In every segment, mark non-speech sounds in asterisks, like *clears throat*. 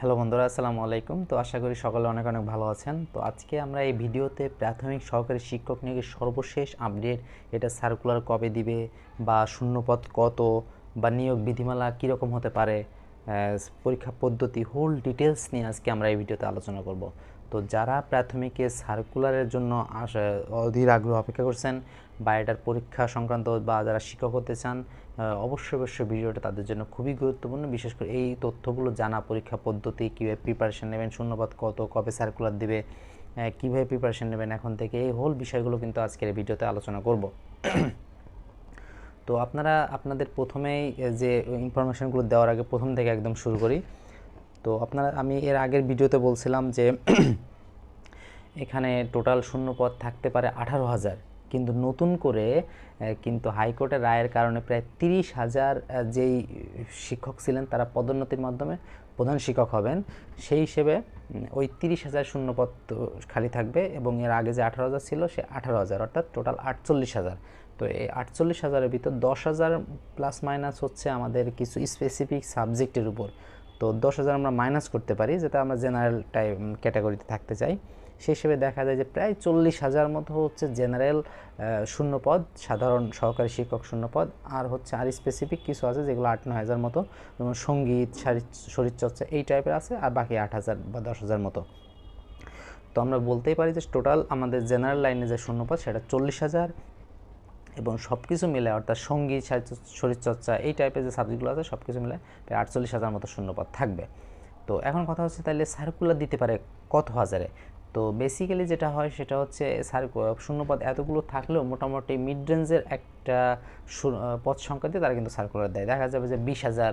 Hello বন্ধুরা, আসসালামু আলাইকুম। তো আশা করি সকলে অনেক অনেক ভালো আছেন। তো আজকে আমরা এই ভিডিওতে প্রাথমিক সহকারী শিক্ষক নিয়োগের সর্বশেষ আপডেট এটা সার্কুলার কবে দিবে বা শূন্যপদ কত বা নিয়োগ বিধিমালা কীরকম হতে পারে পরীক্ষা পদ্ধতি হোল ডিটেলস নিয়ে আজকে আমরা এই ভিডিওতে আলোচনা করব। তো যারা প্রাথমিকে সার্কুলারের জন্য অধীর আগ্রহ অপেক্ষা করছেন বা এটার পরীক্ষা সংক্রান্ত বা যারা শিক্ষক হতে চান অবশ্যই অবশ্যই ভিডিওটা তাদের জন্য খুবই গুরুত্বপূর্ণ। বিশেষ করে এই তথ্যগুলো জানা, পরীক্ষা পদ্ধতি, কীভাবে প্রিপারেশন নেবেন শূন্যপাত কত, কবে সার্কুলার দিবে কীভাবে প্রিপারেশান নেবেন, এখন থেকে এই হোল বিষয়গুলো কিন্তু আজকের ভিডিওতে আলোচনা করব। তো আপনারা, আপনাদের প্রথমেই যে ইনফরমেশনগুলো দেওয়ার আগে প্রথম থেকে একদম শুরু করি। তো আপনারা, আমি এর আগের ভিডিওতে বলছিলাম যে এখানে টোটাল শূন্য পদ থাকতে পারে আঠারো হাজার। কিন্তু নতুন করে কিন্তু হাইকোর্টের রায়ের কারণে প্রায় তিরিশ হাজার যেই শিক্ষক ছিলেন তারা পদোন্নতির মাধ্যমে প্রধান শিক্ষক হবেন। সেই হিসেবে ওই তিরিশ হাজার শূন্য পদ তো খালি থাকবে এবং এর আগে যে আঠারো হাজার ছিল সে আঠারো হাজার, অর্থাৎ টোটাল আটচল্লিশ হাজার। তো এই আটচল্লিশ হাজারের ভিতর দশ হাজার প্লাস মাইনাস হচ্ছে আমাদের কিছু স্পেসিফিক সাবজেক্টের উপর। তো দশ হাজার আমরা মাইনাস করতে পারি, যেটা আমরা জেনারেল টাইপ ক্যাটাগরিতে থাকতে চাই। সেই হিসেবে দেখা যায় যে প্রায় চল্লিশ হাজার মতো হচ্ছে জেনারেল শূন্যপদ, সাধারণ সহকারী শিক্ষক শূন্যপদ, আর হচ্ছে আর স্পেসিফিক কিছু আছে যেগুলো আট, নয় হাজার মতো, যেমন সংগীত শারীর- শরীরচর্চা এই টাইপের আছে, আর বাকি আট হাজার বা দশ হাজার মতো। তো আমরা বলতেই পারি যে টোটাল আমাদের জেনারেল লাইনে যে শূন্যপদ সেটা চল্লিশ হাজার, এবং সব কিছু মিলে অর্থাৎ সংগীত শরীরচর্চা এই টাইপের যে সাবজেক্টগুলো আছে সব কিছু মিলে প্রায় আটচল্লিশ হাজার মতো শূন্যপদ থাকবে। তো এখন কথা হচ্ছে তাহলে সার্কুলার দিতে পারে কত হাজারে? তো বেসিক্যালি যেটা হয় সেটা হচ্ছে সার্কু শূন্যপদ এতগুলো থাকলেও মোটামুটি মিড রেঞ্জের একটা পদ সংখ্যা দিয়ে তারা কিন্তু সার্কুলার দেয়। দেখা যাবে যে বিশ হাজার,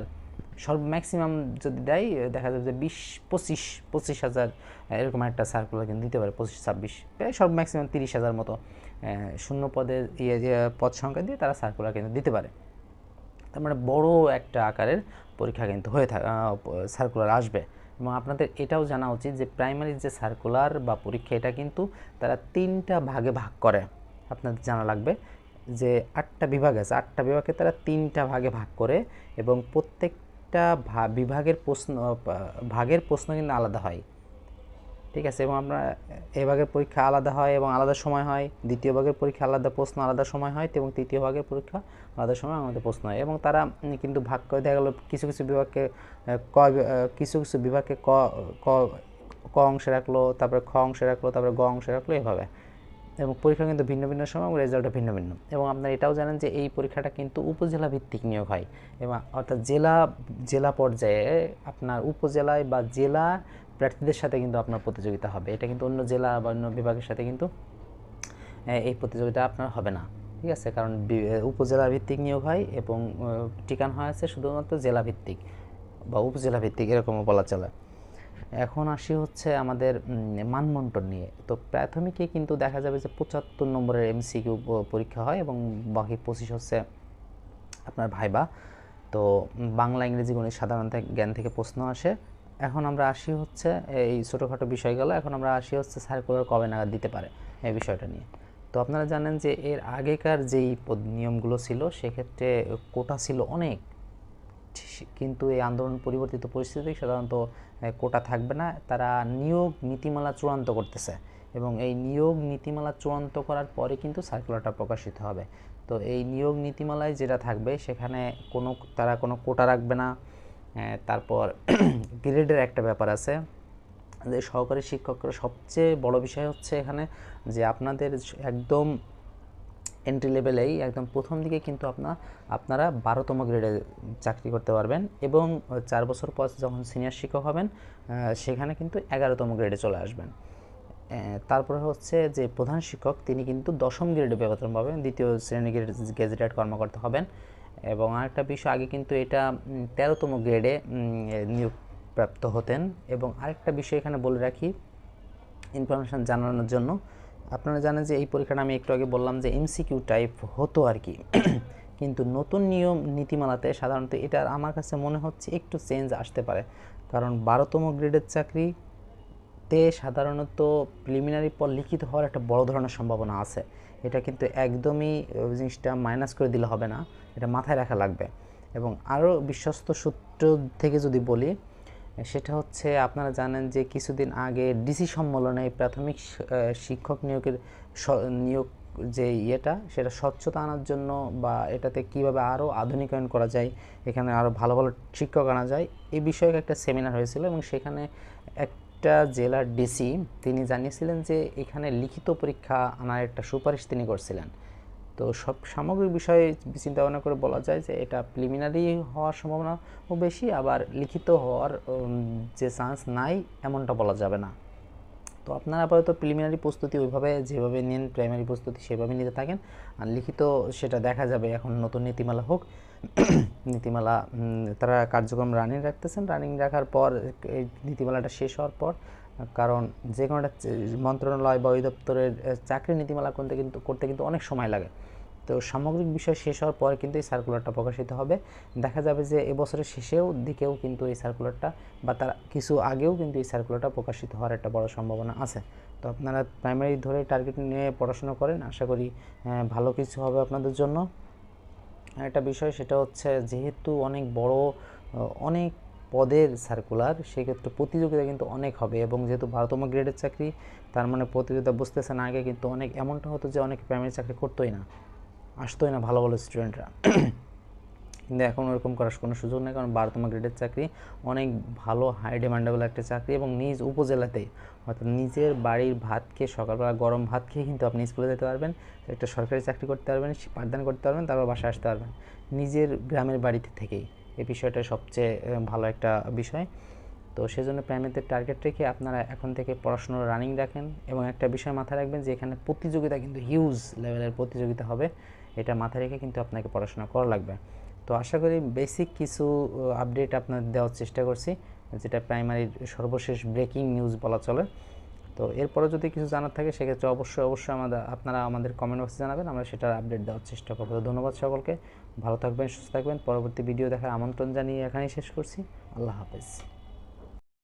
সর্ব ম্যাক্সিমাম যদি দেয়, দেখা যাবে যে বিশ, পঁচিশ পঁচিশ হাজার এরকম একটা সার্কুলার কিন্তু দিতে পারে, পঁচিশ, ছাব্বিশ, প্রায় সর্ব ম্যাক্সিমাম তিরিশ হাজার মতো শূন্য পদের ইয়ে যে পদ সংখ্যা দিয়ে তারা সার্কুলার কিন্তু দিতে পারে। তার মানে বড় একটা আকারের পরীক্ষা কিন্তু হয়ে থাকে সার্কুলার আসবে। এবং আপনাদের এটাও জানা উচিত যে প্রাইমারি যে সার্কুলার বা পরীক্ষা, এটা কিন্তু তারা তিনটা ভাগে ভাগ করে। আপনাদের জানা লাগবে যে আটটা বিভাগ আছে। আটটা বিভাগে তারা তিনটা ভাগে ভাগ করে এবং প্রত্যেকটা বিভাগের প্রশ্ন ভাগের প্রশ্ন কিন্তু আলাদা হয়। ঠিক আছে, এবং আমরা এ ভাগের পরীক্ষা আলাদা হয় এবং আলাদা সময় হয়, দ্বিতীয় ভাগের পরীক্ষা আলাদা প্রশ্ন, আলাদা সময় হয়, এবং তৃতীয় ভাগের পরীক্ষা আলাদা সময় আমাদের প্রশ্ন হয়। এবং তারা কিন্তু ভাগ করে, দেখা গেলো কিছু কিছু বিভাগকে ক কিছু কিছু বিভাগকে ক ক ক অংশে রাখল, তারপরে খ অংশে রাখল, তারপরে গ অংশে রাখল, এভাবে। এবং পরীক্ষা কিন্তু ভিন্ন ভিন্ন সময় এবং রেজাল্টও ভিন্ন ভিন্ন। এবং আপনারা এটাও জানেন যে এই পরীক্ষাটা কিন্তু উপজেলা ভিত্তিক নিয়োগ হয়। এবং অর্থাৎ জেলা জেলা পর্যায়ে আপনার উপজেলায় বা জেলা প্রার্থীদের সাথে কিন্তু আপনার প্রতিযোগিতা হবে। এটা কিন্তু অন্য জেলা বা অন্য বিভাগের সাথে কিন্তু এই প্রতিযোগিতা আপনার হবে না। ঠিক আছে? কারণ উপজেলা ভিত্তিক নিয়োগ হয় এবং ঠিকানা হয় আছে শুধুমাত্র জেলা ভিত্তিক বা উপজেলা ভিত্তিক, এরকমও বলা চলে। এখন আসি হচ্ছে আমাদের উম, মানবন্টন নিয়ে। তো প্রাথমিকে কিন্তু দেখা যাবে যে পঁচাত্তর নম্বরের এমসিকিউ পরীক্ষা হয় এবং বাকি পঁচিশ হচ্ছে আপনার ভাইবা। তো বাংলা ইংরেজি গণিত সাধারণ থে- জ্ঞান থেকে প্রশ্ন আসে। এখন আমরা আসি হচ্ছে এই ছোটোখাটো বিষয়গুলো এখন আমরা আসি হচ্ছে সার্কুলার কবে নাগাদ দিতে পারে এই বিষয়টা নিয়ে। তো আপনারা জানেন যে এর আগেকার যেই নিয়মগুলো ছিল সেক্ষেত্রে কোটা ছিল অনেক। কিন্তু এই আন্দোলন পরিবর্তিত পরিস্থিতি সাধারণত কোটা থাকবে না, তারা নিয়োগ নীতিমালা চূড়ান্ত করতেছে এবং এই নিয়োগ নীতিমালা চূড়ান্ত করার পরে কিন্তু সার্কুলারটা প্রকাশিত হবে। তো এই নিয়োগ নীতিমালায় যেটা থাকবে, সেখানে কোনো, তারা কোনো কোটা রাখবে না। তারপর *clears throat* গ্রেডের একটা ব্যাপার আছে যে সহকারী শিক্ষকরা সবচেয়ে বড় বিষয় হচ্ছে এখানে যে আপনাদের একদম এন্ট্রি লেভেলেই একদম প্রথম দিকে কিন্তু আপনার আপনারা বারোতম গ্রেডে চাকরি করতে পারবেন এবং চার বছর পর যখন সিনিয়র শিক্ষক হবেন সেখানে কিন্তু এগারোতম গ্রেডে চলে আসবেন। তারপরে হচ্ছে যে প্রধান শিক্ষক, তিনি কিন্তু দশম গ্রেডে বেতন পাবেন, দ্বিতীয় শ্রেণি গ্রেড, গেজেটেড কর্মকর্তা হবেন। এবং আরেকটা বিষয়, আগে কিন্তু এটা তেরোতম গ্রেডে নিয়োগপ্রাপ্ত হতেন। এবং আরেকটা বিষয় এখানে বলে রাখি ইনফরমেশান জানানোর জন্য আপনারা জানেন যে এই পরীক্ষাটা আমি একটু আগে বললাম যে এমসিকিউ টাইপ হতো আর কি। কিন্তু নতুন নিয়ম নীতিমালাতে সাধারণত এটা আমার কাছে মনে হচ্ছে একটু চেঞ্জ আসতে পারে। কারণ বারোতম গ্রেডের চাকরি তে সাধারণত প্রিলিমিনারি পর লিখিত হওয়ার একটা বড় ধরনের সম্ভাবনা আছে। এটা কিন্তু একদমই জিনিসটা মাইনাস করে দিলে হবে না, এটা মাথায় রাখা লাগবে। এবং আরও বিশ্বস্ত সূত্র থেকে যদি বলি সেটা হচ্ছে আপনারা জানেন যে কিছুদিন আগে ডিসি সম্মেলনে প্রাথমিক শিক্ষক নিয়োগের নিয়োগ যে ইয়েটা, সেটা স্বচ্ছতা আনার জন্য বা এটাতে কীভাবে আরও আধুনিকায়ন করা যায়, এখানে আরও ভালো ভালো শিক্ষক আনা যায় এই বিষয়ে একটা সেমিনার হয়েছিল এবং সেখানে একটা জেলার ডিসি তিনি জানিয়েছিলেন যে এখানে লিখিত পরীক্ষা আনার একটা সুপারিশ তিনি করছিলেন। তো সব সামগ্রিক বিষয়ে চিন্তা ভাবনা করে বলা যায় যে এটা প্রিলিমিনারি হওয়ার সম্ভাবনাও বেশি, আবার লিখিত হওয়ার যে চান্স নাই এমনটা বলা যাবে না। তো আপনারা আপাতত প্রিলিমিনারি প্রস্তুতি ওইভাবে যেভাবে নেন প্রাইমারি প্রস্তুতি সেভাবে নিতে থাকেন। আর লিখিত সেটা দেখা যাবে এখন নতুন নীতিমালা হোক। *coughs* নীতিমালা তারা কার্যক্রম রানিং রাখতেছেন। রানিং রাখার পর এই নীতিমালাটা শেষ হওয়ার পর, কারণ যে কোনো একটা মন্ত্রণালয় বা অধিদপ্তরের চাকরি নীতিমালা করতে কিন্তু করতে কিন্তু অনেক সময় লাগে। তো সামগ্রিক বিষয় শেষ হওয়ার পর কিন্তু এই সার্কুলারটা প্রকাশিত হবে। দেখা যাবে যে এবছরের শেষেও দিকেও কিন্তু এই সার্কুলারটা বা তার কিছু আগেও কিন্তু এই সার্কুলারটা প্রকাশিত হওয়ার একটা বড় সম্ভাবনা আছে। তো আপনারা প্রাইমারি ধরে টার্গেট নিয়ে পড়াশোনা করেন। আশা করি ভালো কিছু হবে আপনাদের জন্য। একটা বিষয় সেটা হচ্ছে যেহেতু অনেক বড় অনেক পদের সার্কুলার সেক্ষেত্রে প্রতিযোগিতা কিন্তু অনেক হবে এবং যেহেতু বারোতম গ্রেডের চাকরি, তার মানে প্রতিযোগিতা বুঝতেছেন আগে, কিন্তু অনেক এমনটা হতো যে অনেক প্রাইমারি চাকরি করতোই না। আসতোই না ভালো ভালো স্টুডেন্টরা কিন্তু এখন ওরকম করার কোনো সুযোগ নেই, কারণ বারোতম গ্রেডের চাকরি, অনেক ভালো হাই ডিমান্ডেবল একটা চাকরি এবং নিজ উপজেলাতেই অর্থাৎ নিজের বাড়ির ভাত খেয়ে সকালবেলা গরম ভাত খেয়ে কিন্তু আপনি স্কুলে যেতে পারবেন, একটা সরকারি চাকরি করতে পারবেন পাঠদান করতে পারবেন, তারপর বাসায় আসতে পারবেন। নিজের গ্রামের বাড়িতে থেকেই এই বিষয়টা সবচেয়ে ভালো একটা বিষয়। তো সেজন্য প্রাইমারিতে টার্গেট রেখে আপনারা এখন থেকে পড়াশোনার রানিং রাখেন এবং একটা বিষয় মাথায় রাখবেন যে এখানে প্রতিযোগিতা কিন্তু হিউজ লেভেলের প্রতিযোগিতা হবে। এটা মাথায় রেখে কিন্তু আপনাকে পড়াশোনা করা লাগবে। তো আশা করি বেসিক কিছু আপডেট আপনাদের দেওয়ার চেষ্টা করছি, যেটা প্রাইমারির সর্বশেষ ব্রেকিং নিউজ বলা চলে। তো এরপরে যদি কিছু জানার থাকে, সেক্ষেত্রে অবশ্যই অবশ্যই আমাদের, আপনারা আমাদের কমেন্ট বক্সে জানাবেন, আমরা সেটার আপডেট দেওয়ার চেষ্টা করব। ধন্যবাদ সকলকে, ভালো থাকবেন, সুস্থ থাকবেন। পরবর্তী ভিডিও দেখার আমন্ত্রণ জানিয়ে এখানেই শেষ করছি। আল্লাহ হাফেজ।